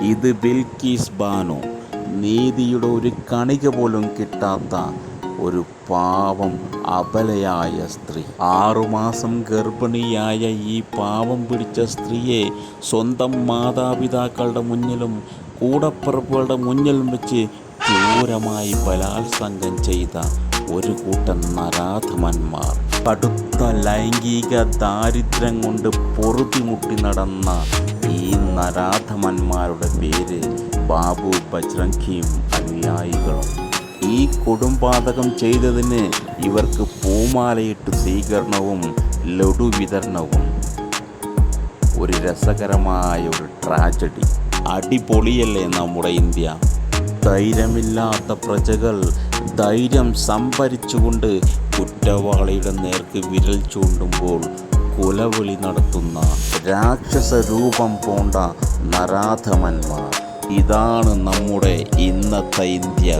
ഇത് ബിൽക്കീസ് ബാനു. നീതിയുടെ ഒരു കണിക പോലും കിട്ടാത്ത ഒരു പാവം അബലയായ സ്ത്രീ. ആറുമാസം ഗർഭിണിയായ ഈ പാവം പിടിച്ച സ്ത്രീയെ സ്വന്തം മാതാപിതാക്കളുടെ മുന്നിലും കൂടപ്പിറപ്പുകളുടെ മുന്നിലും വെച്ച് ക്രൂരമായി ബലാത്സംഗം ചെയ്ത ഒരു കൂട്ടം നരാധമന്മാർ. കടുത്ത ലൈംഗിക ദാരിദ്ര്യം കൊണ്ട് പൊറുതിമുട്ടി നടന്ന ഈ നരാധമന്മാരുടെ പേര് ബാബു ബജ്രംഗിയും അനുയായികളും. ഈ കൊടുംപാതകം ചെയ്തതിന് ഇവർക്ക് പൂമാലയിട്ട് സ്വീകരണവും ലഡു വിതരണവും. ഒരു രസകരമായ ഒരു ട്രാജഡി. അടിപൊളിയല്ലേ നമ്മുടെ ഇന്ത്യ? ധൈര്യമില്ലാത്ത പ്രജകൾ ധൈര്യം സംഭരിച്ചുകൊണ്ട് കുറ്റവാളിയുടെ നേർക്ക് വിരൽ ചൂണ്ടുമ്പോൾ കുലവിളി നടത്തുന്ന രാക്ഷസരൂപം പോണ്ട നരാധമന്മാർ. ഇതാണ് നമ്മുടെ ഇന്നത്തെ ഇന്ത്യ.